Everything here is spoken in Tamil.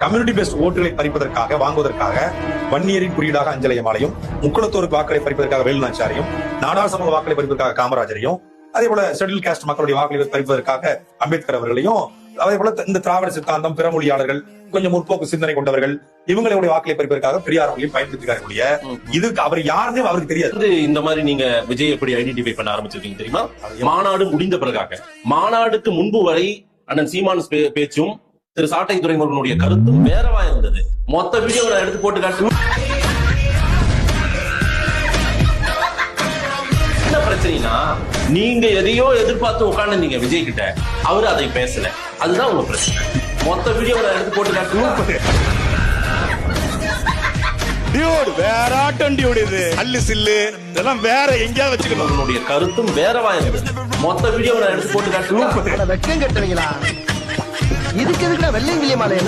கம்யூனிட்டி பேஸ்ட் ஓட்டுகளை பறிப்பதற்காக வாங்குவதற்காக வன்னியரின் குறியீடாக அஞ்சலையமாலையும் முக்குளத்தோருக்கு வாக்களை பறிப்பதற்காக வேலுநாச்சியாரையும் நாடார் சமூக வாக்களை பறிப்பதற்காக காமராஜரையும் அதே போல ஷெட்யூல் காஸ்ட் மக்களுடைய வாக்களை பறிப்பதற்காக அம்பேத்கர் அவர்களையும் அதே போல இந்த திராவிட சித்தாந்தம் பிறமொழியாளர்கள் கொஞ்சம் முற்போக்கு சிந்தனை கொண்டவர்கள் இவங்களுடைய வாக்களை பறிப்பதற்காக பெரியார் அவர்களையும் பயன்படுத்திக்காரக்கூடிய இதுக்கு அவர் யாருன்னு அவருக்கு தெரியாது. இந்த மாதிரி நீங்க விஜய் எப்படி ஐடென்டிஃபை பண்ண ஆரம்பிச்சிருக்கீங்க தெரியுமா? மாநாடு முடிந்த பிறகாக மாநாடுக்கு முன்பு வரை அண்ணன் சீமான் பேச்சும் திரு சாட்டை துறைமுருகனுடைய கருத்தும் வேறவா இருந்தது. மொத்த வீடியோ நான் எடுத்து போட்டு காட்டு. என்ன பிரச்சனைனா நீங்க எதையோ எதிர்பார்த்து உட்கார்ந்துருந்தீங்க விஜய் கிட்ட அவரு அதை பேசல. அதுதான் உங்க பிரச்சனை. மொத்த வீடியோ நான் எடுத்து போட்டு காட்டு. டியூட் வேற ஆட்டம் டியூட் இது. அல்லு சில்லு இதெல்லாம் வேற எங்கேயாவது வச்சுக்கணும். கருத்தும் வேறவா இருந்தது. மொத்த வீடியோ நான் எடுத்து போட்டு காட்டு. வெக்கம் கட்டுவீங்களா? இதுக்கு எதுக்குடா வெள்ளையும் கிளியமாலே